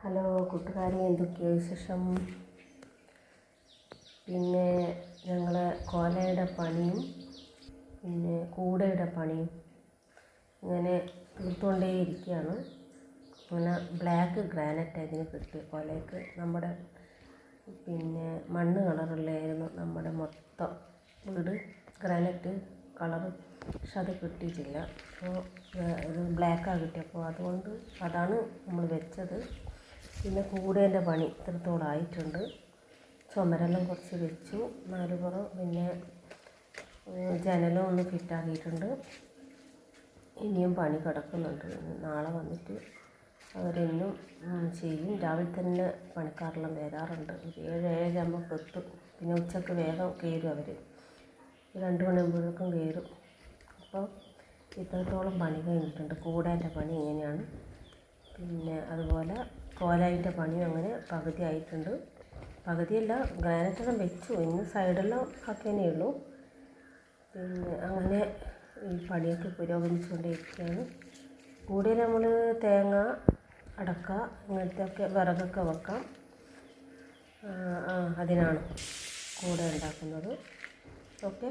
Hello കൂട്ടുകാരി എന്തൊക്കെയോ വിശേഷം? പിന്നെ ഞങ്ങൾ കോലയുടെ പണിയും പിന്നെ കൂടയുടെ പണിയും ഇങ്ങനെ തീർത്തുകൊണ്ടേ ഇരിക്കുകയാണ് അങ്ങനെ ബ്ലാക്ക് ഗ്രാനൈറ്റ് അതിന് കിട്ടിയ കോലയ്ക്ക്. നമ്മുടെ പിന്നെ മണ്ണ് കളറുള്ളായിരുന്നു നമ്മുടെ മൊത്തം വീട്. ഗ്രാനൈറ്റ് കളർ പക്ഷെ അത് കിട്ടിയിട്ടില്ല. അപ്പോൾ ഇത് ബ്ലാക്കാണ് കിട്ടിയപ്പോൾ അതുകൊണ്ട് അതാണ് നമ്മൾ വെച്ചത്. പിന്നെ കൂടേന്റെ പണി ഇത്രത്തോളം ആയിട്ടുണ്ട്. ചുമരെല്ലാം കുറച്ച് വെച്ചു. നാല് പുറം പിന്നെ ജനലും ഒന്ന് ഫിറ്റാക്കിയിട്ടുണ്ട് ഇനിയും പണി കിടക്കുന്നുണ്ട്. നാളെ വന്നിട്ട് അവരെന്നും ചെയ്യും. രാവിലെ തന്നെ പണിക്കാരെല്ലാം വരാറുണ്ട്. ഒരു ഏഴ് ഏഴാകുമ്പോൾ എത്തും പിന്നെ ഉച്ചയ്ക്ക് വേഗം കയറും അവർ രണ്ട് മണിയാകുമ്പോഴേക്കും കയറും. അപ്പോൾ ഇത്രത്തോളം പണി കഴിഞ്ഞിട്ടുണ്ട്. കൂടേന്റെ പണി ഇങ്ങനെയാണ്. പിന്നെ അതുപോലെ കോലായിന്റെ പണി അങ്ങനെ പകുതി ആയിട്ടുണ്ട്. പകുതിയല്ല ഗ്രാനൈറ്റെല്ലാം വെച്ചു. ഇന്ന് സൈഡെല്ലാം ആക്കിയേ ഉള്ളൂ. പിന്നെ അങ്ങനെ ഈ പണിയൊക്കെ പുരോഗമിച്ചുകൊണ്ടിരിക്കുകയാണ്. കൂടെ നമ്മൾ തേങ്ങ അടക്ക ഇങ്ങനത്തെ ഒക്കെ വിറകൊക്കെ വെക്കാം. അതിനാണ് കൂടെ ഉണ്ടാക്കുന്നത്. ഓക്കെ.